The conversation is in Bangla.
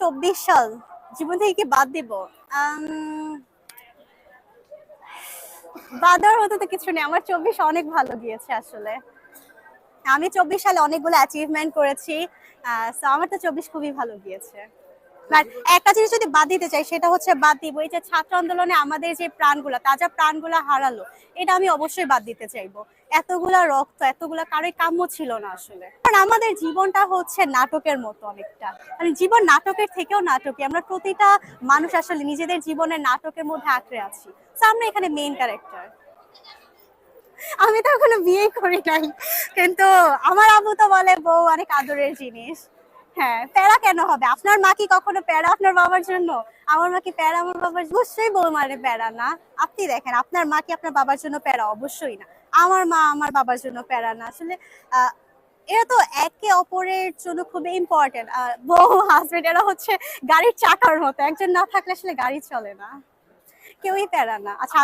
চব্বিশ সাল। জীবন থেকে কি বাদ দিব? বাদ দেওয়ার মতো তো কিছু নেই। আমার চব্বিশ অনেক ভালো গিয়েছে আসলে। আমি চব্বিশ সালে অনেকগুলো অ্যাচিভমেন্ট করেছি। আমার তো চব্বিশ খুবই ভালো গিয়েছে। একটা জিনিস যদি বাদ দিতে চাই, সেটা হচ্ছে বাদ দিব। এই যে ছাত্র আন্দোলনে আমাদের যে প্রাণগুলা, তাজা প্রাণগুলা হারালো, এটা আমি অবশ্যই বাদ দিতে চাইব। এতগুলা রক্ত, এতগুলা কারোই কাম্য ছিল না আসলে। কারণ আমাদের জীবনটা হচ্ছে নাটকের মতো অনেকটা। মানে জীবন নাটকের থেকেও নাটকই আমরা প্রতিটা মানুষ আসলে নিজেদের জীবনের নাটকের মধ্যে আঁকড়ে আছি। আমরা এখানে মেইন ক্যারেক্টার আমি তো এখনও বিয়ে করি নাই। কিন্তু আমার আবু তো বলে, বউ অনেক আদরের জিনিস। হ্যাঁ প্যারা কেন হবে? আপনার মা কি কখনো প্যারা আপনার বাবার জন্য? আমার মা কি প্যারা আমার বাবার অবশ্যই বউ মানে প্যারা, না। আপনি দেখেন, আপনার মা কি আপনার বাবার জন্য প্যারা? অবশ্যই না। আমার মা আমার বাবার জন্য প্যারা না। আসলে এরা তো একে অপরের জন্য খুবই ইম্পর্টেন্ট বউ হাজবেন্ড এরা হচ্ছে গাড়ির চাকার মতো। একজন না থাকলে আসলে গাড়ি চলে না। কেউই প্যারা না। আচ্ছা